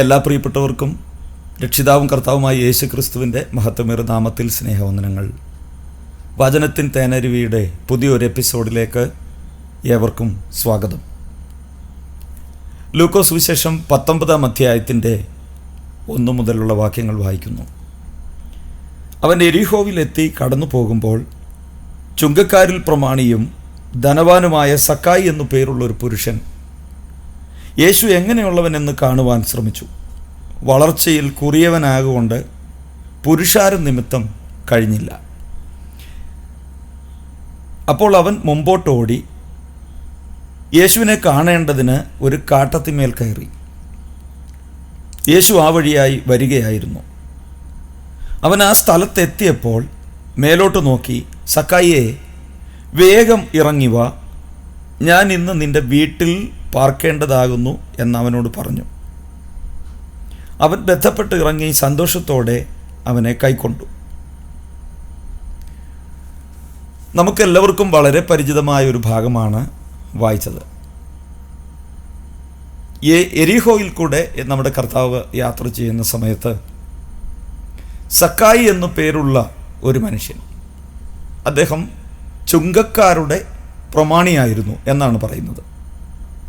എല്ലാ പ്രിയപ്പെട്ടവർക്കും രക്ഷിതാവും കർത്താവുമായ യേശു ക്രിസ്തുവിന്റെ മഹത്വമേറ നാമത്തിൽ സ്നേഹവന്ദനങ്ങൾ. വചനത്തിൻ തേനരുവിയുടെ പുതിയൊരു എപ്പിസോഡിലേക്ക് ഏവർക്കും സ്വാഗതം. ലൂക്കോസ് വിശേഷം പത്തൊമ്പതാം അധ്യായത്തിന്റെ ഒന്നു മുതലുള്ള വാക്യങ്ങൾ വായിക്കുന്നു. അവൻ എരിഹോവിലെത്തി കടന്നു പോകുമ്പോൾ ചുങ്കക്കാരിൽ പ്രമാണിയും ധനവാനുമായ സക്കായി എന്നു പേരുള്ള ഒരു പുരുഷൻ യേശു എങ്ങനെയുള്ളവനെന്ന് കാണുവാൻ ശ്രമിച്ചു. വളർച്ചയിൽ കുറിയവനാകൊണ്ട് പുരുഷാര നിമിത്തം കഴിഞ്ഞില്ല. അപ്പോൾ അവൻ മുമ്പോട്ടോടി യേശുവിനെ കാണേണ്ടതിന് ഒരു കാട്ടത്തിമേൽ കയറി. യേശു ആ വഴിയായി വരികയായിരുന്നു. അവൻ ആ സ്ഥലത്തെത്തിയപ്പോൾ മേലോട്ട് നോക്കി സക്കായിയെ വേഗം ഇറങ്ങി വാ. ഞാൻ ഇന്ന് നിന്റെ വീട്ടിൽ പാർക്കേണ്ടതാകുന്നു എന്ന് അവനോട് പറഞ്ഞു. അവൻ ബന്ധപ്പെട്ട് ഇറങ്ങി സന്തോഷത്തോടെ അവനെ കൈക്കൊണ്ടു. നമുക്കെല്ലാവർക്കും വളരെ പരിചിതമായ ഒരു ഭാഗമാണ് വായിച്ചത്. എരിഹോയിൽ കൂടെ നമ്മുടെ കർത്താവ് യാത്ര ചെയ്യുന്ന സമയത്ത് സക്കായി എന്നു പേരുള്ള ഒരു മനുഷ്യൻ അദ്ദേഹം ചുങ്കക്കാരുടെ പ്രമാണിയായിരുന്നു എന്നാണ് പറയുന്നത്.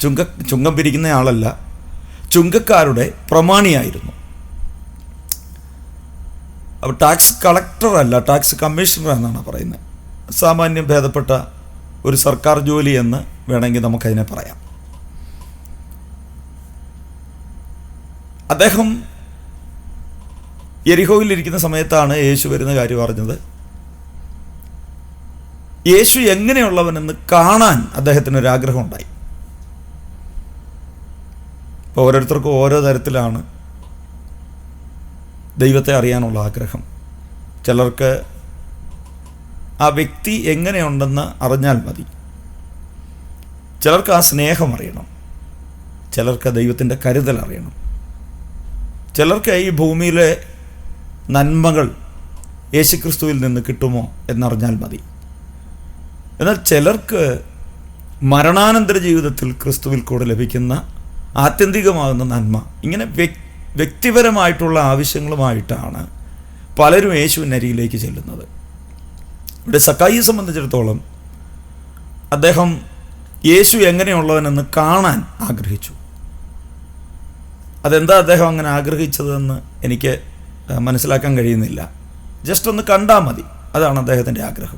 ചുങ്ക ചുങ്കം പിരിക്കുന്ന ആളല്ല. ചുങ്കക്കാരുടെ പ്രമാണിയായിരുന്നു. അപ്പോൾ ടാക്സ് കളക്ടറല്ല ടാക്സ് കമ്മീഷണർ എന്നാണ് പറയുന്നത്. സാമാന്യം ഭേദപ്പെട്ട ഒരു സർക്കാർ ജോലി എന്ന് വേണമെങ്കിൽ നമുക്കതിനെ പറയാം. അദ്ദേഹം എരിഹോയിലിരിക്കുന്ന സമയത്താണ് യേശു വരുന്ന കാര്യം അറിഞ്ഞത്. യേശു എങ്ങനെയുള്ളവനെന്ന് കാണാൻ അദ്ദേഹത്തിന് ഒരു ആഗ്രഹം ഉണ്ടായി ഇപ്പോൾ ഓരോരുത്തർക്കും ഓരോ തരത്തിലാണ് ദൈവത്തെ അറിയാനുള്ള ആഗ്രഹം. ചിലർക്ക് ആ വ്യക്തി എങ്ങനെയുണ്ടെന്ന് അറിഞ്ഞാൽ മതി. ചിലർക്ക് ആ സ്നേഹം അറിയണം. ചിലർക്ക് ദൈവത്തിന്റെ കരുതൽ അറിയണം. ചിലർക്ക് ഈ ഭൂമിയിലെ നന്മകൾ യേശുക്രിസ്തുവിൽ നിന്ന് കിട്ടുമോ എന്നറിഞ്ഞാൽ മതി. എന്നാൽ ചിലർക്ക് മരണാനന്തര ജീവിതത്തിൽ ക്രിസ്തുവിൽ കൂടെ ലഭിക്കുന്ന ആത്യന്തികമാകുന്ന നന്മ. ഇങ്ങനെ വ്യക്തിപരമായിട്ടുള്ള ആവശ്യങ്ങളുമായിട്ടാണ് പലരും യേശുവിനരിയിലേക്ക് ചെല്ലുന്നത്. ഇവിടെ സക്കായിയെ സംബന്ധിച്ചിടത്തോളം അദ്ദേഹം യേശു എങ്ങനെയുള്ളവനെന്ന് കാണാൻ ആഗ്രഹിച്ചു. അതെന്താ അദ്ദേഹം അങ്ങനെ ആഗ്രഹിച്ചതെന്ന് എനിക്ക് മനസ്സിലാക്കാൻ കഴിയുന്നില്ല. ജസ്റ്റ് ഒന്ന് കണ്ടാൽ മതി. അതാണ് അദ്ദേഹത്തിന്റെ ആഗ്രഹം.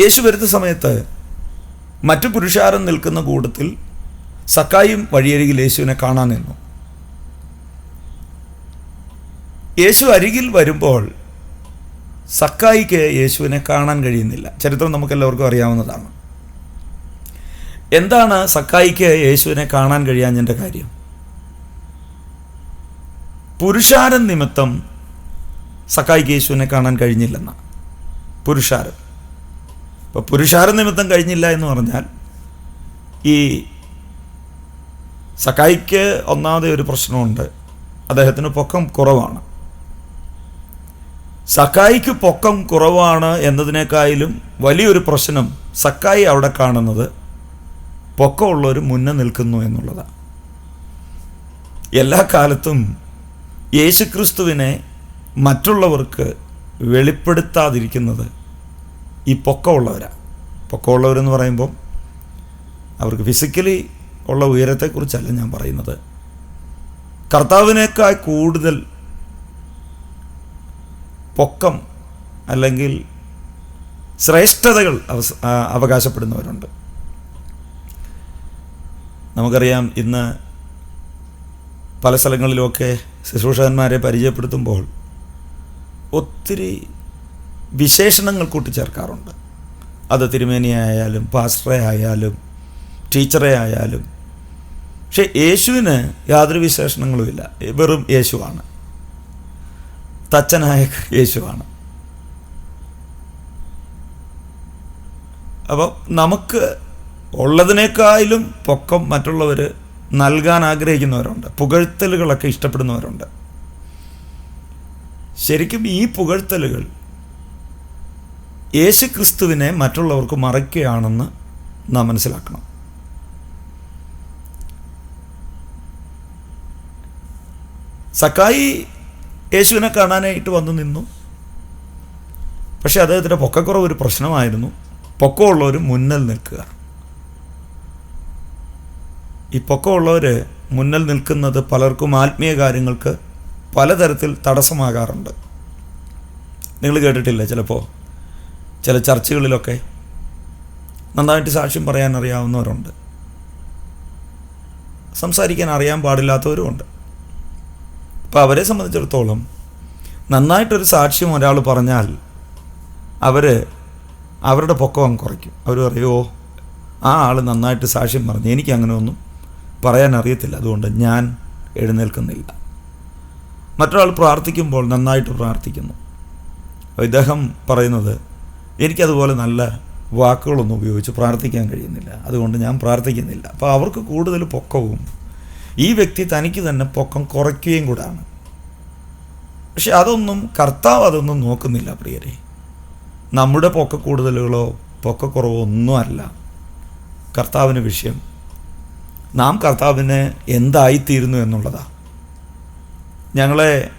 യേശു വരുന്ന സമയത്ത് മറ്റു പുരുഷാരം നിൽക്കുന്ന കൂട്ടത്തിൽ സക്കായും വഴിയരികിൽ യേശുവിനെ കാണാൻ നിന്നു. യേശു അരികിൽ വരുമ്പോൾ സക്കായിക്ക് യേശുവിനെ കാണാൻ കഴിയുന്നില്ല. ചരിത്രം നമുക്കെല്ലാവർക്കും അറിയാവുന്നതാണ്. എന്താണ് സക്കായിക്ക് യേശുവിനെ കാണാൻ കഴിയാഞ്ഞതിന്റെ കാര്യം? പുരുഷാരം നിമിത്തം സക്കായിക്ക് യേശുവിനെ കാണാൻ കഴിഞ്ഞില്ലെന്ന പുരുഷാരം. ഇപ്പോൾ പുരുഷാര നിമിത്തം കഴിഞ്ഞില്ല എന്ന് പറഞ്ഞാൽ ഈ സക്കായിക്ക് ഒന്നാമത് ഒരു പ്രശ്നമുണ്ട്. അദ്ദേഹത്തിന് പൊക്കം കുറവാണ്. സക്കായിക്ക് പൊക്കം കുറവാണ് എന്നതിനേക്കാളും വലിയൊരു പ്രശ്നം സക്കായി അവിടെ കാണുന്നത് പൊക്കമുള്ളവർ മുന്നേ നിൽക്കുന്നു എന്നുള്ളതാണ് എല്ലാ കാലത്തും യേശുക്രിസ്തുവിനെ മറ്റുള്ളവർക്ക് വെളിപ്പെടുത്താതിരിക്കുന്നത് ഈ പൊക്കമുള്ളവരാണ് പൊക്കമുള്ളവരെന്ന് പറയുമ്പം അവർക്ക് ഫിസിക്കലി ഉള്ള ഉയരത്തെക്കുറിച്ചല്ല ഞാൻ പറയുന്നത്. കർത്താവിനേക്കാൾ കൂടുതൽ പൊക്കം അല്ലെങ്കിൽ ശ്രേഷ്ഠതകൾ അവസ അവകാശപ്പെടുന്നവരുണ്ട്. നമുക്കറിയാം ഇന്ന് പല സ്ഥലങ്ങളിലുമൊക്കെ ശുശ്രൂഷകന്മാരെ പരിചയപ്പെടുത്തുമ്പോൾ ഒത്തിരി വിശേഷണങ്ങൾ കൂട്ടിച്ചേർക്കാറുണ്ട്. അത് തിരുമേനിയായാലും പാസ്റ്ററെ ആയാലും ടീച്ചറെ ആയാലും. പക്ഷെ യേശുവിന് യാതൊരു വിശേഷണങ്ങളുമില്ല വെറും യേശുവാണ്. തച്ചനായ യേശുവാണ്. അപ്പോൾ നമുക്ക് ഉള്ളതിനേക്കാളും പൊക്കം മറ്റുള്ളവർ നൽകാൻ ആഗ്രഹിക്കുന്നവരുണ്ട്. പുകഴ്ത്തലുകളൊക്കെ ഇഷ്ടപ്പെടുന്നവരുണ്ട്. ശരിക്കും ഈ പുകഴ്ത്തലുകൾ യേശു ക്രിസ്തുവിനെ മറ്റുള്ളവർക്ക് മറയ്ക്കുകയാണെന്ന് നാം മനസ്സിലാക്കണം. സക്കായി യേശുവിനെ കാണാനായിട്ട് വന്നു നിന്നു. പക്ഷേ അദ്ദേഹത്തിന്റെ പൊക്കക്കുറവ് ഒരു പ്രശ്നമായിരുന്നു. പൊക്കമുള്ളവർ മുന്നിൽ നിൽക്കുക. ഈ പൊക്കമുള്ളവർ മുന്നിൽ നിൽക്കുന്നത് പലർക്കും ആത്മീയ കാര്യങ്ങൾക്ക് പലതരത്തിൽ തടസ്സമാകാറുണ്ട്. നിങ്ങൾ കേട്ടിട്ടില്ല ചിലപ്പോൾ ചില ചർച്ചകളിലൊക്കെ നന്നായിട്ട് സാക്ഷ്യം പറയാൻ അറിയാവുന്നവരുണ്ട് സംസാരിക്കാൻ അറിയാൻ പാടില്ലാത്തവരുമുണ്ട്. അപ്പോൾ അവരെ സംബന്ധിച്ചിടത്തോളം നന്നായിട്ടൊരു സാക്ഷ്യം ഒരാൾ പറഞ്ഞാൽ അവർ അവരുടെ പൊക്കം കുറയ്ക്കും. അവർ പറയുമോ ആ ആൾ നന്നായിട്ട് സാക്ഷ്യം പറഞ്ഞു. എനിക്ക് അങ്ങനെ ഒന്നും പറയാൻ അറിയത്തില്ല. അതുകൊണ്ട് ഞാൻ എഴുന്നേൽക്കുന്നില്ല. മറ്റൊരാൾ പ്രാർത്ഥിക്കുമ്പോൾ നന്നായിട്ട് പ്രാർത്ഥിക്കുന്നു. ഇദ്ദേഹം പറയുന്നത് എനിക്കതുപോലെ നല്ല വാക്കുകളൊന്നും ഉപയോഗിച്ച് പ്രാർത്ഥിക്കാൻ കഴിയുന്നില്ല. അതുകൊണ്ട് ഞാൻ പ്രാർത്ഥിക്കുന്നില്ല. അപ്പോൾ അവർക്ക് കൂടുതൽ പൊക്കവും ഈ വ്യക്തി തനിക്ക് തന്നെ പൊക്കം കുറയ്ക്കുകയും കൂടാണ്. പക്ഷെ അതൊന്നും കർത്താവ് അതൊന്നും നോക്കുന്നില്ല പ്രിയരെ. നമ്മുടെ പൊക്ക കൂടുതലുകളോ പൊക്കക്കുറവോ ഒന്നുമല്ല കർത്താവിന് വിഷയം. നാം കർത്താവിന് എന്തായിത്തീരുന്നു എന്നുള്ളതാണ് ഞങ്ങളെ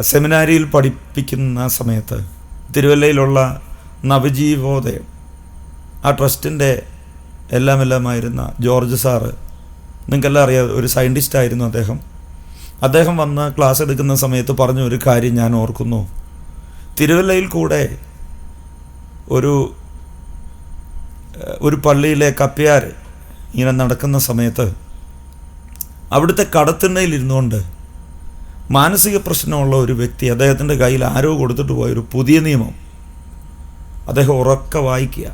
സെമിനാരിയിൽ പഠിപ്പിക്കുന്ന സമയത്ത് തിരുവല്ലയിലുള്ള നവജീവോദയം. ആ ട്രസ്റ്റിന്റെ എല്ലാം എല്ലാമായിരുന്ന ജോർജ് സാറ് നിങ്ങൾക്കെല്ലാം അറിയാം ഒരു സയന്റിസ്റ്റ് ആയിരുന്നു അദ്ദേഹം. അദ്ദേഹം വന്ന് ക്ലാസ് എടുക്കുന്ന സമയത്ത് പറഞ്ഞ ഒരു കാര്യം ഞാൻ ഓർക്കുന്നു. തിരുവല്ലയിൽ കൂടെ ഒരു ഒരു പള്ളിയിലെ കപ്പ്യാർ ഇങ്ങനെ നടക്കുന്ന സമയത്ത് അവിടുത്തെ കടത്തിണ്ണയിൽ ഇരുന്നുകൊണ്ട് മാനസിക പ്രശ്നമുള്ള ഒരു വ്യക്തി അദ്ദേഹത്തിന്റെ കയ്യിൽ ആരോ കൊടുത്തിട്ട് പോയ ഒരു പുതിയ നിയമം. അദ്ദേഹം ഉറക്കെ വായിക്കുക.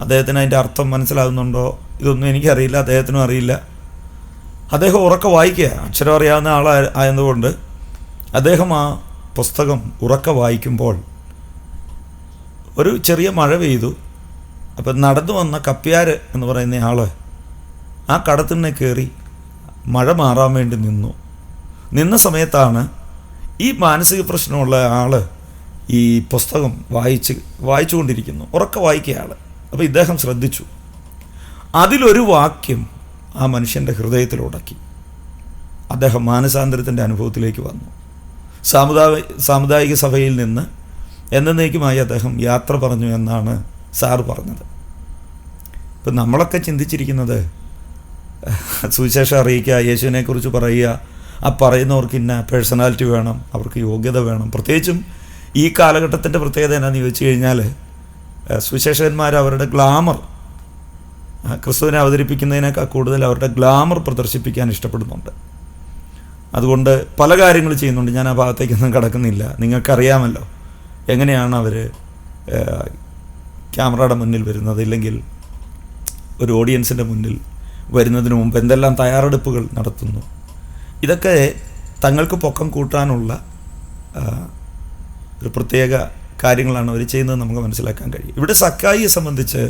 അദ്ദേഹത്തിന് അതിന്റെ അർത്ഥം മനസ്സിലാകുന്നുണ്ടോ? ഇതൊന്നും എനിക്കറിയില്ല അദ്ദേഹത്തിനും അറിയില്ല. അദ്ദേഹം ഉറക്കെ വായിക്കുക. അക്ഷരം അറിയാവുന്ന ആളായതുകൊണ്ട് അദ്ദേഹം ആ പുസ്തകം ഉറക്കെ വായിക്കുമ്പോൾ ഒരു ചെറിയ മഴ പെയ്തു. അപ്പം നടന്നു വന്ന കപ്പ്യാർ എന്ന് പറയുന്ന ആൾ ആ കടത്തിനെ കയറി മഴ മാറാൻ വേണ്ടി നിന്നു. നിന്ന സമയത്താണ് ഈ മാനസിക പ്രശ്നമുള്ള ആൾ ഈ പുസ്തകം വായിച്ച് വായിച്ചുകൊണ്ടിരിക്കുന്നു. ഉറക്കെ വായിക്കുക ആൾ അപ്പോൾ ഇദ്ദേഹം ശ്രദ്ധിച്ചു. അതിലൊരു വാക്യം ആ മനുഷ്യന്റെ ഹൃദയത്തിൽ ഉടക്കി അദ്ദേഹം മാനസാന്തരത്തിന്റെ അനുഭവത്തിലേക്ക് വന്നു. സാമുദായ സാമുദായിക സഭയിൽ നിന്ന് എന്നേക്കുമായി അദ്ദേഹം യാത്ര പറഞ്ഞു എന്നാണ് സാർ പറഞ്ഞത്. ഇപ്പം നമ്മളൊക്കെ ചിന്തിച്ചിരിക്കുന്നത് സുവിശേഷം അറിയിക്കുക യേശുവിനെക്കുറിച്ച് പറയുക ആ പറയുന്നവർക്ക് ഇന്ന പേഴ്സണാലിറ്റി വേണം അവർക്ക് യോഗ്യത വേണം. പ്രത്യേകിച്ചും ഈ കാലഘട്ടത്തിന്റെ പ്രത്യേകത എന്നാന്ന് ചോദിച്ചു കഴിഞ്ഞാൽ സുശേഷകന്മാർ അവരുടെ ഗ്ലാമർ ക്രിസ്തുവിനെ അവതരിപ്പിക്കുന്നതിനേക്കാൾ കൂടുതൽ അവരുടെ ഗ്ലാമർ പ്രദർശിപ്പിക്കാൻ ഇഷ്ടപ്പെടുന്നുണ്ട്. അതുകൊണ്ട് പല കാര്യങ്ങൾ ചെയ്യുന്നുണ്ട്. ഞാൻ ആ ഭാഗത്തേക്കൊന്നും കടക്കുന്നില്ല. നിങ്ങൾക്കറിയാമല്ലോ എങ്ങനെയാണ് അവർ ക്യാമറയുടെ മുന്നിൽ വരുന്നത് ഇല്ലെങ്കിൽ ഒരു ഓഡിയൻസിന്റെ മുന്നിൽ വരുന്നതിന് മുമ്പ് എന്തെല്ലാം തയ്യാറെടുപ്പുകൾ നടത്തുന്നു. ഇതൊക്കെ തങ്ങൾക്ക് പൊക്കം കൂട്ടാനുള്ള ഒരു പ്രത്യേക കാര്യങ്ങളാണ് അവർ ചെയ്യുന്നത് നമുക്ക് മനസ്സിലാക്കാൻ കഴിയും. ഇവിടെ സക്കായിയെ സംബന്ധിച്ച്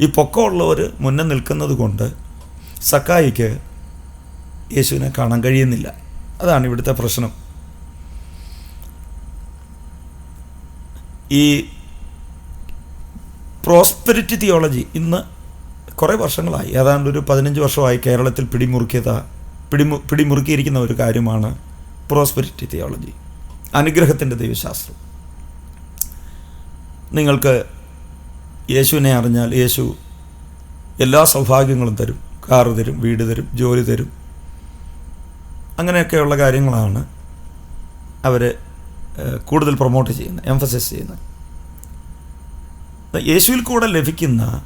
ഈ പൊക്കമുള്ളവർ മുന്നേ നിൽക്കുന്നത് കൊണ്ട് സക്കായിക്ക് യേശുവിനെ കാണാൻ കഴിയുന്നില്ല. അതാണ് ഇവിടുത്തെ പ്രശ്നം. ഈ പ്രോസ്പെരിറ്റി തിയോളജി ഇന്ന് കുറേ വർഷങ്ങളായി. ഏതാണ്ട് ഒരു പതിനഞ്ച് വർഷമായി കേരളത്തിൽ പിടിമുറുക്കിയത പിടിമു പിടിമുറുക്കിയിരിക്കുന്ന ഒരു കാര്യമാണ് പ്രോസ്പെരിറ്റി തിയോളജി അനുഗ്രഹത്തിന്റെ ദൈവശാസ്ത്രം. നിങ്ങൾക്ക് യേശുവിനെ അറിഞ്ഞാൽ യേശു എല്ലാ സൗഭാഗ്യങ്ങളും തരും. കാറ് തരും വീട് തരും ജോലി തരും. അങ്ങനെയൊക്കെയുള്ള കാര്യങ്ങളാണ് അവർ കൂടുതൽ പ്രൊമോട്ട് ചെയ്യുന്നത് എംഫസൈസ് ചെയ്യുന്നത്. യേശുവിൽ കൂടെ ലഭിക്കുന്ന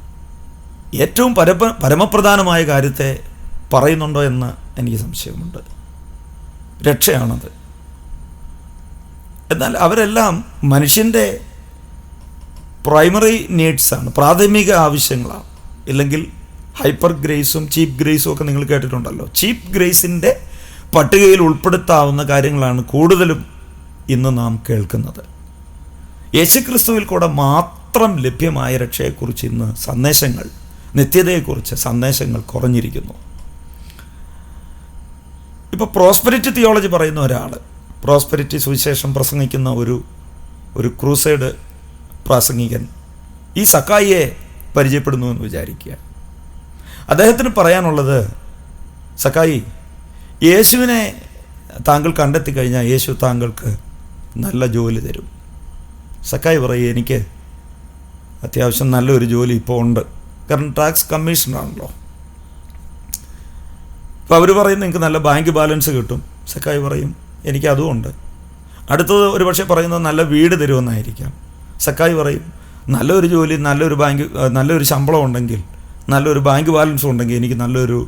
ഏറ്റവും പരമ പരമപ്രധാനമായ കാര്യത്തെ പറയുന്നുണ്ടോ എന്ന് എനിക്ക് സംശയമുണ്ട്. രക്ഷയാണത്. എന്നാൽ അവരെല്ലാം മനുഷ്യന്റെ പ്രൈമറി നീഡ്സാണ് പ്രാഥമിക ആവശ്യങ്ങളാണ്. ഇല്ലെങ്കിൽ ഹൈപ്പർ ഗ്രേസും ചീപ്പ് ഗ്രേസും ഒക്കെ നിങ്ങൾ കേട്ടിട്ടുണ്ടല്ലോ. ചീപ്പ് ഗ്രേസിന്റെ പട്ടികയിൽ ഉൾപ്പെടുത്താവുന്ന കാര്യങ്ങളാണ് കൂടുതലും ഇന്ന് നാം കേൾക്കുന്നത്. യേശുക്രിസ്തുവിൽ കൂടെ മാത്രം ലഭ്യമായ രക്ഷയെക്കുറിച്ച് ഇന്ന് സന്ദേശങ്ങൾ നിത്യതയെക്കുറിച്ച് സന്ദേശങ്ങൾ കുറഞ്ഞിരിക്കുന്നു. ഇപ്പോൾ പ്രോസ്പെരിറ്റി തിയോളജി പറയുന്ന ഒരാൾ പ്രോസ്പെരിറ്റി സുവിശേഷം പ്രസംഗിക്കുന്ന ഒരു ഒരു ക്രൂസൈഡ് പ്രാസംഗികൻ ഈ സക്കായിയെ പരിചയപ്പെടുന്നു എന്ന് വിചാരിക്കുക. അദ്ദേഹത്തിന് പറയാനുള്ളത് സക്കായി യേശുവിനെ താങ്കൾ കണ്ടെത്തി കഴിഞ്ഞാൽ യേശു താങ്കൾക്ക് നല്ല ജോലി തരും. സക്കായി പറയും എനിക്ക് അത്യാവശ്യം നല്ലൊരു ജോലി ഇപ്പോൾ ഉണ്ട്. കാരണം ടാക്സ് കമ്മീഷണറാണല്ലോ അപ്പോൾ അവർ പറയും നിങ്ങൾക്ക് നല്ല ബാങ്ക് ബാലൻസ് കിട്ടും. സക്കായി പറയും എനിക്ക് ഉണ്ട്. അടുത്തത് ഒരു പക്ഷേ പറയുന്നത് നല്ല വീട് തരുമെന്നായിരിക്കാം. സക്കായി പറയും നല്ലൊരു ജോലി നല്ലൊരു ബാങ്ക് നല്ലൊരു ശമ്പളം ഉണ്ടെങ്കിൽ നല്ലൊരു ബാങ്ക് ബാലൻസ് ഉണ്ടെങ്കിൽ എനിക്ക് നല്ലൊരു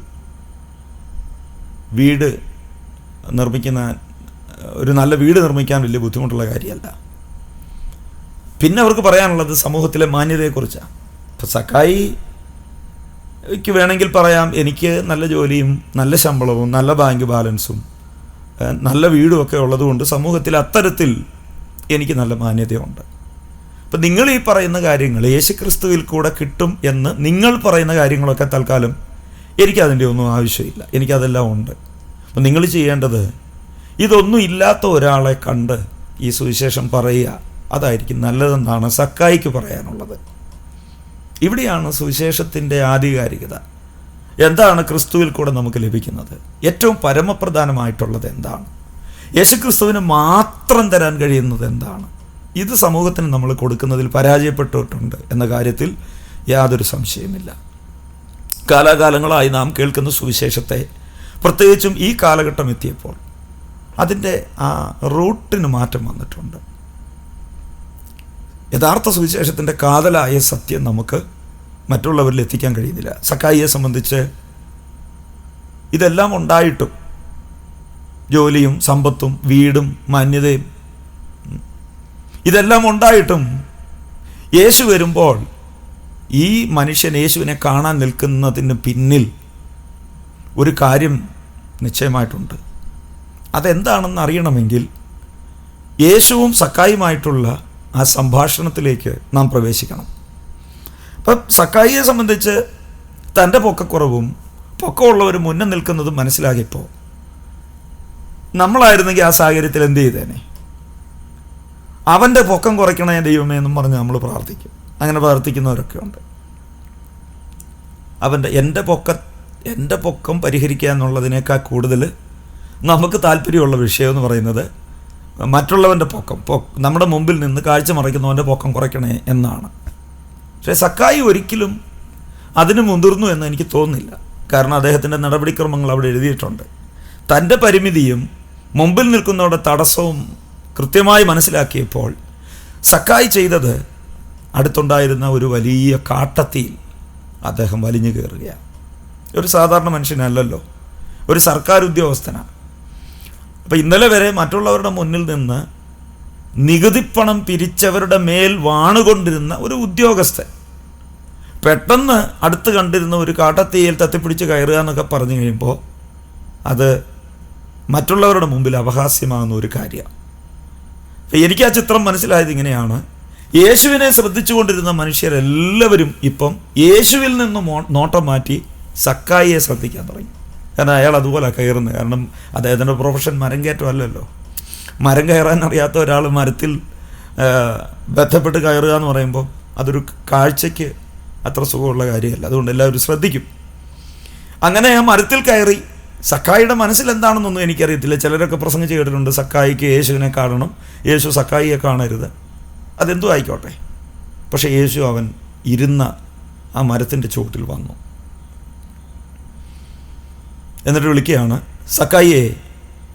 വീട് നിർമ്മിക്കുന്ന ഒരു നല്ല വീട് നിർമ്മിക്കാൻ വലിയ ബുദ്ധിമുട്ടുള്ള കാര്യമല്ല. പിന്നെ അവർക്ക് പറയാനുള്ളത് സമൂഹത്തിലെ മാന്യതയെക്കുറിച്ചാണ്. ഇപ്പം സക്കായിക്ക് വേണമെങ്കിൽ പറയാം എനിക്ക് നല്ല ജോലിയും നല്ല ശമ്പളവും നല്ല ബാങ്ക് ബാലൻസും നല്ല വീടും ഒക്കെ ഉള്ളതുകൊണ്ട് സമൂഹത്തിൽ അത്തരത്തിൽ എനിക്ക് നല്ല മാന്യതയുണ്ട്. അപ്പം നിങ്ങൾ ഈ പറയുന്ന കാര്യങ്ങൾ യേശുക്രിസ്തുവിൽ കൂടെ കിട്ടും എന്ന് നിങ്ങൾ പറയുന്ന കാര്യങ്ങളൊക്കെ തൽക്കാലം എനിക്കതിന്റെ ഒന്നും ആവശ്യമില്ല. എനിക്കതെല്ലാം ഉണ്ട്. അപ്പം നിങ്ങൾ ചെയ്യേണ്ടത് ഇതൊന്നും ഇല്ലാത്ത ഒരാളെ കണ്ട് ഈ സുവിശേഷം പറയുക. അതായിരിക്കും നല്ലതെന്നാണ് സക്കായിക്ക് പറയാനുള്ളത്. ഇവിടെയാണ് സുവിശേഷത്തിന്റെ ആധികാരികത. എന്താണ് ക്രിസ്തുവിൽ കൂടെ നമുക്ക് ലഭിക്കുന്നത്? ഏറ്റവും പരമപ്രധാനമായിട്ടുള്ളത് എന്താണ്? യേശുക്രിസ്തുവിന് മാത്രം തരാൻ കഴിയുന്നത് എന്താണ്? ഇത് സമൂഹത്തിന് നമ്മൾ കൊടുക്കുന്നതിൽ പരാജയപ്പെട്ടിട്ടുണ്ട് എന്ന കാര്യത്തിൽ യാതൊരു സംശയമില്ല കാലാകാലങ്ങളായി നാം കേൾക്കുന്ന സുവിശേഷത്തെ പ്രത്യേകിച്ചും ഈ കാലഘട്ടം എത്തിയപ്പോൾ അതിന്റെ ആ റൂട്ടിന് മാറ്റം വന്നിട്ടുണ്ട്. യഥാർത്ഥ സുവിശേഷത്തിന്റെ കാതലായ സത്യം നമുക്ക് മറ്റുള്ളവരിൽ എത്തിക്കാൻ കഴിയുന്നില്ല. സക്കായിയെ സംബന്ധിച്ച് ഇതെല്ലാം ഉണ്ടായിട്ടും ജോലിയും സമ്പത്തും വീടും മാന്യതയും ഇതെല്ലാം ഉണ്ടായിട്ടും യേശു വരുമ്പോൾ ഈ മനുഷ്യൻ യേശുവിനെ കാണാൻ നിൽക്കുന്നതിന് പിന്നിൽ ഒരു കാര്യം നിശ്ചയമായിട്ടുണ്ട്. അതെന്താണെന്ന് അറിയണമെങ്കിൽ യേശുവും സക്കായുമായിട്ടുള്ള ആ സംഭാഷണത്തിലേക്ക് നാം പ്രവേശിക്കണം. അപ്പം സക്കായിയെ സംബന്ധിച്ച് തന്റെ പൊക്കക്കുറവും പൊക്കമുള്ളവർ മുന്നേ നിൽക്കുന്നതും മനസ്സിലാക്കിയപ്പോൾ നമ്മളായിരുന്നെങ്കിൽ ആ സാഹചര്യത്തിൽ എന്ത് ചെയ്തേനെ? അവന്റെ പൊക്കം കുറയ്ക്കണേ ദൈവമേ എന്നും പറഞ്ഞ് നമ്മൾ പ്രാർത്ഥിക്കും. അങ്ങനെ പ്രാർത്ഥിക്കുന്നവരൊക്കെ ഉണ്ട്. അവന്റെ എന്റെ പൊക്ക എന്റെ പൊക്കം പരിഹരിക്കുക എന്നുള്ളതിനേക്കാൾ കൂടുതൽ നമുക്ക് താല്പര്യമുള്ള വിഷയം എന്ന് പറയുന്നത് മറ്റുള്ളവന്റെ പൊക്കം നമ്മുടെ മുമ്പിൽ നിന്ന് കാഴ്ച മറയ്ക്കുന്നവന്റെ പൊക്കം കുറയ്ക്കണേ എന്നാണ്. പക്ഷേ സക്കായി ഒരിക്കലും അതിന് മുതിർന്നു എന്ന് എനിക്ക് തോന്നുന്നില്ല. കാരണം അദ്ദേഹത്തിന്റെ നടപടിക്രമങ്ങൾ അവിടെ എഴുതിയിട്ടുണ്ട്. തന്റെ പരിമിതിയും മുമ്പിൽ നിൽക്കുന്നവരുടെ തടസ്സവും കൃത്യമായി മനസ്സിലാക്കിയപ്പോൾ സക്കായി ചെയ്തത് അടുത്തുണ്ടായിരുന്ന ഒരു വലിയ കാട്ടത്തിയിൽ അദ്ദേഹം വലിഞ്ഞു കയറുകയാണ്. ഒരു സാധാരണ മനുഷ്യനല്ലല്ലോ. ഒരു സർക്കാർ ഉദ്യോഗസ്ഥനാണ് അപ്പം ഇന്നലെ വരെ മറ്റുള്ളവരുടെ മുന്നിൽ നിന്ന് നികുതിപ്പണം പിരിച്ചവരുടെ മേൽ വാണുകൊണ്ടിരുന്ന ഒരു ഉദ്യോഗസ്ഥൻ പെട്ടെന്ന് അടുത്ത് കണ്ടിരുന്ന ഒരു കാട്ടത്തീയിൽ തത്തിപ്പിടിച്ച് കയറുക എന്നൊക്കെ പറഞ്ഞു കഴിയുമ്പോൾ അത് മറ്റുള്ളവരുടെ മുമ്പിൽ അപഹാസ്യമാകുന്ന ഒരു കാര്യമാണ്. എനിക്ക് ആ ചിത്രം മനസ്സിലായത് ഇങ്ങനെയാണ്. യേശുവിനെ ശ്രദ്ധിച്ചുകൊണ്ടിരുന്ന മനുഷ്യരെല്ലാവരും ഇപ്പം യേശുവിൽ നിന്ന് നോട്ടം മാറ്റി സക്കായിയെ ശ്രദ്ധിക്കാൻ തുടങ്ങി. കാരണം അയാൾ അതുപോലെ കയറുന്നത്. കാരണം അദ്ദേഹത്തിന്റെ പ്രൊഫഷൻ മരം കയറ്റം അല്ലല്ലോ. മരം കയറാൻ അറിയാത്ത ഒരാൾ മരത്തിൽ ബന്ധപ്പെട്ട് കയറുക എന്ന് പറയുമ്പോൾ അതൊരു കാഴ്ചയ്ക്ക് അത്ര സുഖമുള്ള കാര്യമല്ല. അതുകൊണ്ട് എല്ലാവരും ശ്രദ്ധിക്കും. അങ്ങനെ ആ മരത്തിൽ കയറി സക്കായിയുടെ മനസ്സിൽ എന്താണെന്നൊന്നും എനിക്കറിയത്തില്ല. ചിലരൊക്കെ പ്രസംഗം ചെയ്തിട്ടുണ്ട് സക്കായിക്ക് യേശുവിനെ കാണണം. യേശു സക്കായിയെ കാണരുത്. അതെന്തു ആയിക്കോട്ടെ. പക്ഷേ യേശു അവൻ ഇരുന്ന ആ മരത്തിന്റെ ചുവട്ടിൽ വന്നു. എന്നിട്ട് വിളിക്കുകയാണ് സക്കായിയെ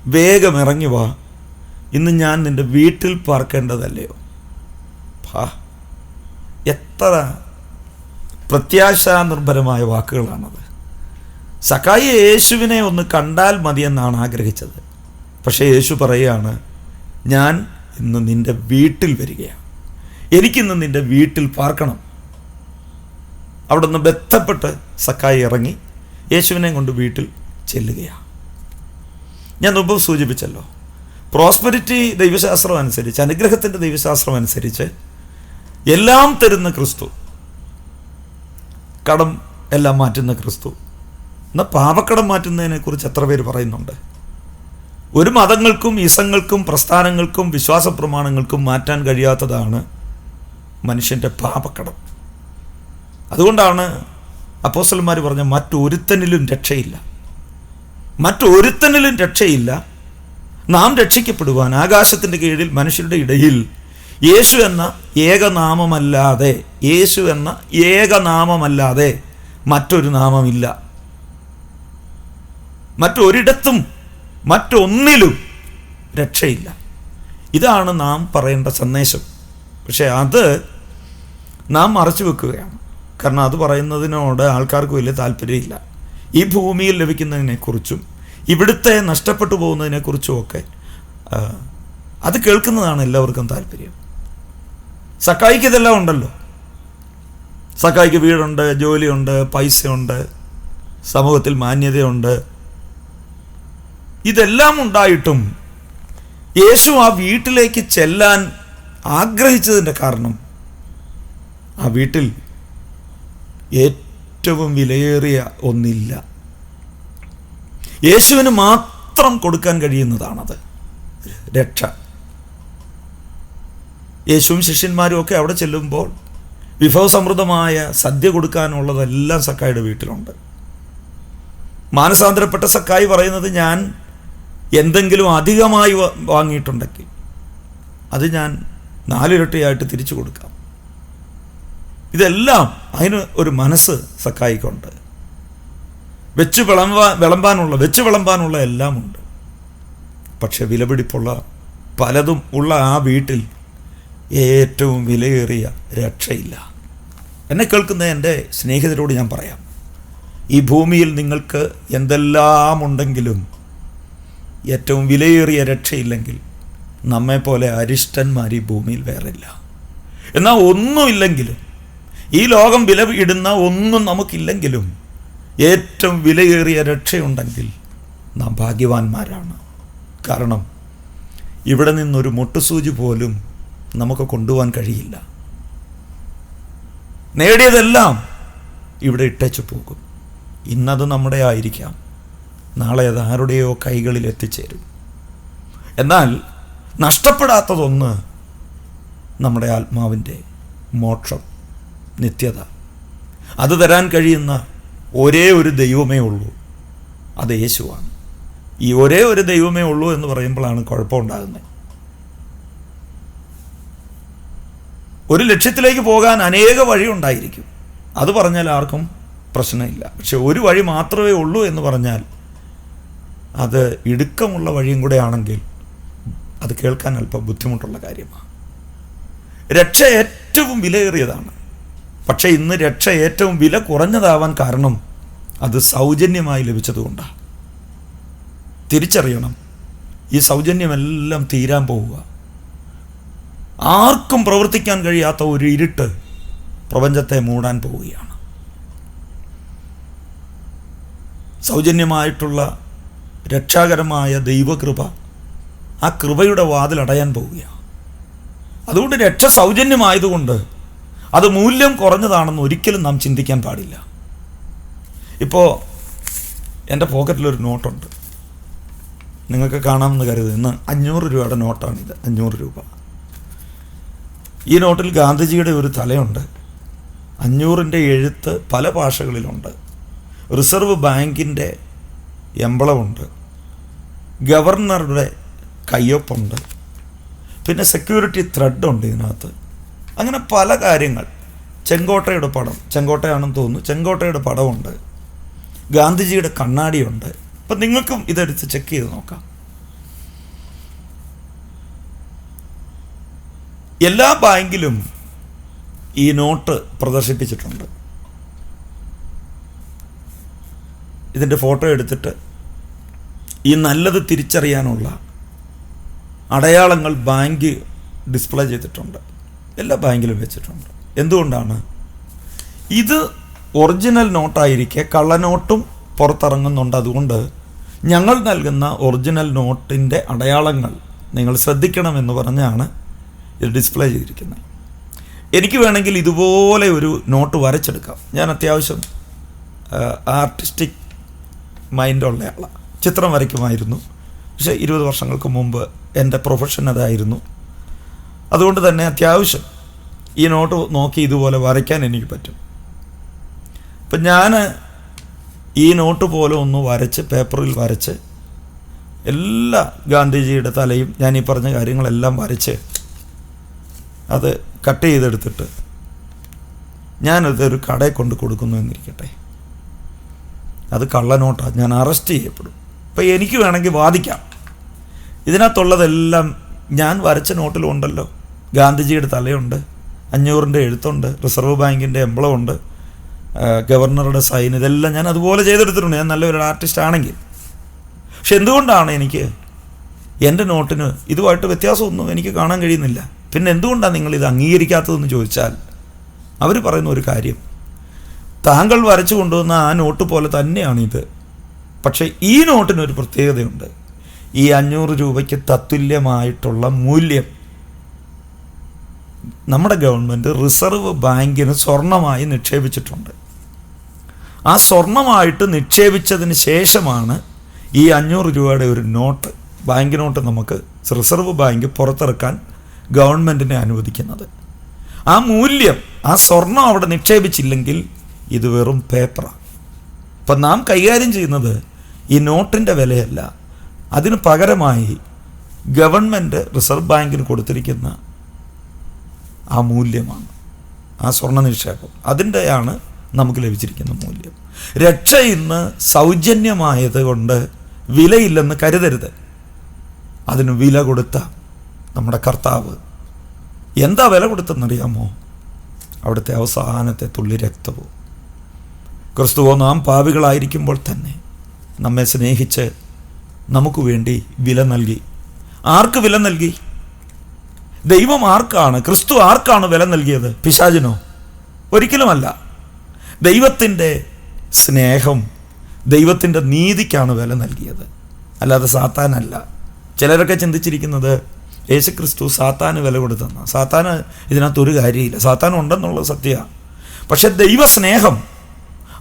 വേഗം ഇറങ്ങി വാ. ഇന്ന് ഞാൻ നിന്റെ വീട്ടിൽ പാർക്കേണ്ടതല്ലയോ? ഭാ എത്ര പ്രത്യാശാനിർഭരമായ വാക്കുകളാണത്. സക്കായി യേശുവിനെ ഒന്ന് കണ്ടാൽ മതിയെന്നാണ് ആഗ്രഹിച്ചത്. പക്ഷേ യേശു പറയുകയാണ് ഞാൻ ഇന്ന് നിന്റെ വീട്ടിൽ വരികയാണ്. എനിക്കിന്ന് നിന്റെ വീട്ടിൽ പാർക്കണം. അവിടെ നിന്ന് ബന്ധപ്പെട്ട് സക്കായി ഇറങ്ങി യേശുവിനെ കൊണ്ട് വീട്ടിൽ ചെല്ലുകയാണ്. ഞാൻ മുമ്പ് സൂചിപ്പിച്ചല്ലോ പ്രോസ്പെരിറ്റി ദൈവശാസ്ത്രം അനുസരിച്ച് അനുഗ്രഹത്തിന്റെ ദൈവശാസ്ത്രം അനുസരിച്ച് എല്ലാം തരുന്ന ക്രിസ്തു കടം എല്ലാം മാറ്റുന്ന ക്രിസ്തു എന്നാൽ പാപക്കടം മാറ്റുന്നതിനെ കുറിച്ച് എത്ര പേര് പറയുന്നുണ്ട്? ഒരു മതങ്ങൾക്കും ഇസങ്ങൾക്കും പ്രസ്ഥാനങ്ങൾക്കും വിശ്വാസ പ്രമാണങ്ങൾക്കും മാറ്റാൻ കഴിയാത്തതാണ് മനുഷ്യന്റെ പാപക്കടം. അതുകൊണ്ടാണ് അപ്പോസ്റ്റൽമാർ പറഞ്ഞ മറ്റൊരുത്തനിലും രക്ഷയില്ല. മറ്റൊരുത്തനിലും രക്ഷയില്ല. നാം രക്ഷിക്കപ്പെടുവാൻ ആകാശത്തിന്റെ കീഴിൽ മനുഷ്യരുടെ ഇടയിൽ യേശു എന്ന ഏകനാമമല്ലാതെ യേശു എന്ന ഏകനാമമല്ലാതെ മറ്റൊരു നാമമില്ല. മറ്റൊരിടത്തും മറ്റൊന്നിലും രക്ഷയില്ല. ഇതാണ് നാം പറയേണ്ട സന്ദേശം. പക്ഷേ അത് നാം മറച്ചു വെക്കുകയാണ്. കാരണം അത് പറയുന്നതിനോട് ആൾക്കാർക്ക് വലിയ താല്പര്യമില്ല. ഈ ഭൂമിയിൽ ലഭിക്കുന്നതിനെക്കുറിച്ചും ഇവിടുത്തെ നഷ്ടപ്പെട്ടു പോകുന്നതിനെക്കുറിച്ചുമൊക്കെ അത് കേൾക്കുന്നതാണ് എല്ലാവർക്കും താല്പര്യം. സക്കായിക്ക് ഇതെല്ലാം ഉണ്ടല്ലോ. സക്കായിക്ക് വീടുണ്ട് ജോലിയുണ്ട് പൈസയുണ്ട് സമൂഹത്തിൽ മാന്യതയുണ്ട്. ഇതെല്ലാം ഉണ്ടായിട്ടും യേശു ആ വീട്ടിലേക്ക് ചെല്ലാൻ ആഗ്രഹിച്ചതിന്റെ കാരണം ആ വീട്ടിൽ ഏറ്റവും വിലയേറിയ ഒന്നില്ല. യേശുവിന് മാത്രം കൊടുക്കാൻ കഴിയുന്നതാണത്. രക്ഷ. യേശുവും ശിഷ്യന്മാരും ഒക്കെ അവിടെ ചെല്ലുമ്പോൾ വിഭവസമൃദ്ധമായ സദ്യ കൊടുക്കാനുള്ളതെല്ലാം സക്കായുടെ വീട്ടിലുണ്ട്. മാനസാന്തരപ്പെട്ട സക്കായി പറയുന്നത് ഞാൻ എന്തെങ്കിലും അധികമായി വാങ്ങിയിട്ടുണ്ടെങ്കിൽ അത് ഞാൻ നാലിരട്ടിയായിട്ട് തിരിച്ചു കൊടുക്കാം. ഇതെല്ലാം അതിന് ഒരു മനസ്സ് സക്കായിക്കുണ്ട്. വെച്ച് വിളമ്പാ വിളമ്പാനുള്ള വെച്ച് വിളമ്പാനുള്ള എല്ലാം ഉണ്ട്. പക്ഷെ വിലപിടിപ്പുള്ള പലതും ഉള്ള ആ വീട്ടിൽ ഏറ്റവും വിലയേറിയ രക്ഷയില്ല. എന്നെ കേൾക്കുന്ന എന്റെ സ്നേഹിതരോട് ഞാൻ പറയാം. ഈ ഭൂമിയിൽ നിങ്ങൾക്ക് എന്തെല്ലാം ഉണ്ടെങ്കിലും ഏറ്റവും വിലയേറിയ രക്ഷയില്ലെങ്കിൽ നമ്മെപ്പോലെ അരിഷ്ടന്മാർ ഈ ഭൂമിയിൽ വേറില്ല. എന്നാൽ ഒന്നുമില്ലെങ്കിലും ഈ ലോകം വില ഇടുന്ന ഒന്നും നമുക്കില്ലെങ്കിലും ഏറ്റവും വിലയേറിയ രക്ഷയുണ്ടെങ്കിൽ നാം ഭാഗ്യവാന്മാരാണ്. കാരണം ഇവിടെ നിന്നൊരു മുട്ടുസൂചി പോലും നമുക്ക് കൊണ്ടുപോകാൻ കഴിയില്ല. നേടിയതെല്ലാം ഇവിടെ ഇട്ടച്ചു പോകും. ഇന്നത് നമ്മുടെ ആയിരിക്കാം. നാളെ അത് ആരുടെയോ കൈകളിൽ എത്തിച്ചേരും. എന്നാൽ നഷ്ടപ്പെടാത്തതൊന്ന് നമ്മുടെ ആത്മാവിന്റെ മോക്ഷം നിത്യത. അത് തരാൻ കഴിയുന്ന ഒരേ ഒരു ദൈവമേ ഉള്ളൂ. അത് യേശുവാണ്. ഈ ഒരേ ഒരു ദൈവമേ ഉള്ളൂ എന്ന് പറയുമ്പോഴാണ് കുഴപ്പമുണ്ടാകുന്നത്. ഒരു ലക്ഷ്യത്തിലേക്ക് പോകാൻ അനേക വഴി ഉണ്ടായിരിക്കും. അത് പറഞ്ഞാൽ ആർക്കും പ്രശ്നമില്ല. പക്ഷെ ഒരു വഴി മാത്രമേ ഉള്ളൂ എന്ന് പറഞ്ഞാൽ അത് ഇടുക്കമുള്ള വഴിയും കൂടെ ആണെങ്കിൽ അത് കേൾക്കാൻ അല്പം ബുദ്ധിമുട്ടുള്ള കാര്യമാണ്. രക്ഷ ഏറ്റവും വിലയേറിയതാണ്. പക്ഷേ ഇന്ന് രക്ഷ ഏറ്റവും വില കുറഞ്ഞതാവാൻ കാരണം അത് സൗജന്യമായി ലഭിച്ചതുകൊണ്ടാണ്. തിരിച്ചറിയണം. ഈ സൗജന്യമെല്ലാം തീരാൻ പോവുക. ആർക്കും പ്രവർത്തിക്കാൻ കഴിയാത്ത ഒരു ഇരുട്ട് പ്രപഞ്ചത്തെ മൂടാൻ പോവുകയാണ്. സൗജന്യമായിട്ടുള്ള രക്ഷാകരമായ ദൈവകൃപ ആ കൃപയുടെ വാതിൽ അടയാൻ പോവുകയാണ്. അതുകൊണ്ട് രക്ഷ സൗജന്യമായതുകൊണ്ട് അത് മൂല്യം കുറഞ്ഞതാണെന്ന് ഒരിക്കലും നാം ചിന്തിക്കാൻ പാടില്ല. ഇപ്പോൾ എന്റെ പോക്കറ്റിലൊരു നോട്ടുണ്ട്. നിങ്ങൾക്ക് കാണാമെന്ന് കരുത് ഇന്ന് അഞ്ഞൂറ് രൂപയുടെ നോട്ടാണിത്. അഞ്ഞൂറ് രൂപ. ഈ നോട്ടിൽ ഗാന്ധിജിയുടെ ഒരു തലയുണ്ട്. അഞ്ഞൂറിന്റെ എഴുത്ത് പല ഭാഷകളിലുണ്ട്. റിസർവ് ബാങ്കിന്റെ എംബളമുണ്ട് ഗവർണറുടെ കയ്യൊപ്പുണ്ട്. പിന്നെ സെക്യൂരിറ്റി ത്രെഡുണ്ട് ഇതിനകത്ത്. അങ്ങനെ പല കാര്യങ്ങൾ. ചെങ്കോട്ടയുടെ പടം ചെങ്കോട്ടയാണെന്ന് തോന്നുന്നു. ചെങ്കോട്ടയുടെ പടമുണ്ട്. ഗാന്ധിജിയുടെ കണ്ണാടിയുണ്ട്. അപ്പം നിങ്ങൾക്കും ഇതെടുത്ത് ചെക്ക് ചെയ്ത് നോക്കാം. എല്ലാ ബാങ്കിലും ഈ നോട്ട് പ്രദർശിപ്പിച്ചിട്ടുണ്ട്. ഇതിന്റെ ഫോട്ടോ എടുത്തിട്ട് ഈ നല്ലത് തിരിച്ചറിയാനുള്ള അടയാളങ്ങൾ ബാങ്ക് ഡിസ്പ്ലേ ചെയ്തിട്ടുണ്ട്. എല്ലാ ബാങ്കിലും വെച്ചിട്ടുണ്ട്. എന്തുകൊണ്ടാണ്? ഇത് ഒറിജിനൽ നോട്ടായിരിക്കെ കള്ളനോട്ടും പുറത്തിറങ്ങുന്നുണ്ട്. അതുകൊണ്ട് ഞങ്ങൾ നൽകുന്ന ഒറിജിനൽ നോട്ടിന്റെ അടയാളങ്ങൾ നിങ്ങൾ ശ്രദ്ധിക്കണമെന്ന് പറഞ്ഞാണ് ഇത് ഡിസ്പ്ലേ ചെയ്തിരിക്കുന്നത്. എനിക്ക് വേണമെങ്കിൽ ഇതുപോലെ ഒരു നോട്ട് വരച്ചെടുക്കാം. ഞാൻ അത്യാവശ്യം ആർട്ടിസ്റ്റിക് മൈൻഡുള്ള ആളാണ് ചിത്രം വരയ്ക്കുമായിരുന്നു. പക്ഷേ ഇരുപത് വർഷങ്ങൾക്ക് മുമ്പ് എന്റെ പ്രൊഫഷൻ അതായിരുന്നു. അതുകൊണ്ട് തന്നെ അത്യാവശ്യം ഈ നോട്ട് നോക്കി ഇതുപോലെ വരയ്ക്കാൻ എനിക്ക് പറ്റും. അപ്പം ഞാൻ ഈ നോട്ട് പോലെ ഒന്ന് വരച്ച് പേപ്പറിൽ വരച്ച് എല്ലാ ഗാന്ധിജിയുടെ തലയും ഞാൻ ഈ പറഞ്ഞ കാര്യങ്ങളെല്ലാം വരച്ച് അത് കട്ട് ചെയ്തെടുത്തിട്ട് ഞാനത് ഒരു കടയിൽ കൊണ്ട് കൊടുക്കുന്നു എന്നിരിക്കട്ടെ. അത് കള്ളനോട്ടാണ് ഞാൻ അറസ്റ്റ് ചെയ്യപ്പെടും. അപ്പം എനിക്ക് വേണമെങ്കിൽ വാദിക്കാം. ഇതിനകത്തുള്ളതെല്ലാം ഞാൻ വരച്ച നോട്ടിലുണ്ടല്ലോ. ഗാന്ധിജിയുടെ തലയുണ്ട് അഞ്ഞൂറിന്റെ എഴുത്തുണ്ട് റിസർവ് ബാങ്കിന്റെ എംബ്ലം ഉണ്ട് ഗവർണറുടെ സൈൻ ഇതെല്ലാം ഞാൻ അതുപോലെ ചെയ്തെടുത്തിട്ടുണ്ട്. ഞാൻ നല്ലൊരു ആർട്ടിസ്റ്റ് ആണെങ്കിൽ. പക്ഷെ എന്തുകൊണ്ടാണ് എനിക്ക് എന്റെ നോട്ടിന് ഇതുമായിട്ട് വ്യത്യാസമൊന്നും എനിക്ക് കാണാൻ കഴിയുന്നില്ല? പിന്നെ എന്തുകൊണ്ടാണ് നിങ്ങൾ ഇത് അംഗീകരിക്കാത്തതെന്ന് ചോദിച്ചാൽ അവർ പറയുന്ന ഒരു കാര്യം. താങ്കൾ വരച്ചു കൊണ്ടുവന്ന ആ നോട്ട് പോലെ തന്നെയാണ് ഇത്. പക്ഷേ ഈ നോട്ടിനൊരു പ്രത്യേകതയുണ്ട്. ഈ അഞ്ഞൂറ് രൂപയ്ക്ക് തത്തുല്യമായിട്ടുള്ള മൂല്യം. നമ്മുടെ ഗവൺമെന്റ് റിസർവ് ബാങ്കിന് സ്വർണമായി നിക്ഷേപിച്ചിട്ടുണ്ട്. ആ സ്വർണമായിട്ട് നിക്ഷേപിച്ചതിന് ശേഷമാണ് ഈ അഞ്ഞൂറ് രൂപയുടെ ഒരു നോട്ട് ബാങ്ക് നോട്ട് നമുക്ക് റിസർവ് ബാങ്ക് പുറത്തിറക്കാൻ ഗവൺമെന്റിനെ അനുവദിക്കുന്നത്. ആ മൂല്യം ആ സ്വർണം അവിടെ നിക്ഷേപിച്ചില്ലെങ്കിൽ ഇത് വെറും പേപ്പറാണ് അപ്പം നാം കൈകാര്യം ചെയ്യുന്നത് ഈ നോട്ടിന്റെ വിലയല്ല. അതിന് പകരമായി ഗവൺമെന്റ് റിസർവ് ബാങ്കിന് കൊടുത്തിരിക്കുന്ന ആ മൂല്യമാണ്. ആ സ്വർണ നിക്ഷേപം അതിന്റെയാണ് നമുക്ക് ലഭിച്ചിരിക്കുന്ന മൂല്യം. രക്ഷ ഇന്ന് സൗജന്യമായത് കൊണ്ട് വിലയില്ലെന്ന് കരുതരുത്. അതിന് വില കൊടുത്ത നമ്മുടെ കർത്താവ് എന്താ വില കൊടുത്തെന്നറിയാമോ അവിടുത്തെ അവസാനത്തെ തുള്ളി രക്തവും. ക്രിസ്തുവോ നാം പാവികളായിരിക്കുമ്പോൾ തന്നെ നമ്മെ സ്നേഹിച്ച് നമുക്ക് വേണ്ടി വില നൽകി. ആർക്ക് വില നൽകി? ദൈവം ആർക്കാണ് ക്രിസ്തു ആർക്കാണ് വില നൽകിയത്? പിശാചിനോ? ഒരിക്കലുമല്ല. ദൈവത്തിന്റെ സ്നേഹം ദൈവത്തിന്റെ നീതിക്കാണ് വില നൽകിയത്. അല്ലാതെ സാത്താനല്ല. ചിലരൊക്കെ ചിന്തിച്ചിരിക്കുന്നത് യേശു ക്രിസ്തു സാത്താന് വില കൊടുത്തെന്ന സാത്താന് ഇതിനകത്ത് ഒരു കാര്യമില്ല. സാത്താൻ ഉണ്ടെന്നുള്ളത് സത്യമാണ് പക്ഷെ ദൈവസ്നേഹം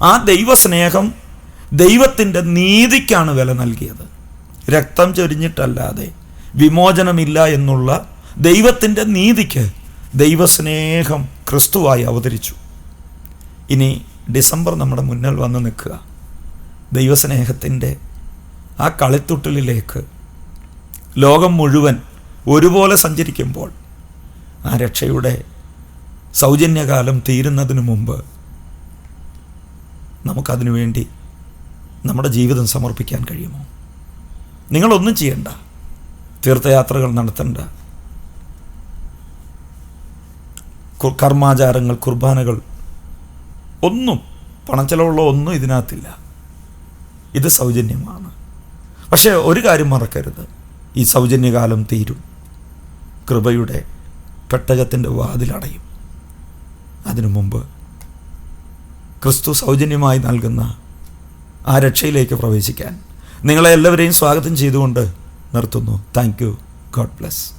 ആ ദൈവസ്നേഹം ദൈവത്തിന്റെ നീതിക്കാണ് വില നൽകിയത്. രക്തം ചൊരിഞ്ഞിട്ടല്ലാതെ വിമോചനമില്ല എന്നുള്ള ദൈവത്തിന്റെ നീതിക്ക് ദൈവസ്നേഹം ക്രിസ്തുവായി അവതരിച്ചു. ഇനി ഡിസംബർ നമ്മുടെ മുന്നിൽ വന്ന് നിൽക്കുക. ദൈവസ്നേഹത്തിന്റെ ആ കളിത്തുട്ടിലേക്ക് ലോകം മുഴുവൻ ഒരുപോലെ സഞ്ചരിക്കുമ്പോൾ ആ രക്ഷയുടെ സൗജന്യകാലം തീരുന്നതിന് മുമ്പ് നമുക്കതിനു വേണ്ടി നമ്മുടെ ജീവിതം സമർപ്പിക്കാൻ കഴിയുമോ? നിങ്ങളൊന്നും ചെയ്യണ്ട. തീർത്ഥയാത്രകൾ നടത്തണ്ട. കർമാചാരങ്ങൾ കുർബാനകൾ ഒന്നും പണം ചെലവുള്ള ഒന്നും ഇതിനകത്തില്ല. ഇത് സൗജന്യമാണ്. പക്ഷേ ഒരു കാര്യം മറക്കരുത്. ഈ സൗജന്യകാലം തീരും. കൃപയുടെ പെട്ടകത്തിന്റെ വാതിലടയും അതിനു മുമ്പ് ക്രിസ്തു സൗജന്യമായി നൽകുന്ന ആ രക്ഷയിലേക്ക് പ്രവേശിക്കാൻ നിങ്ങളെ എല്ലാവരെയും സ്വാഗതം ചെയ്തുകൊണ്ട് നിർത്തുന്നു. Thank you. God bless.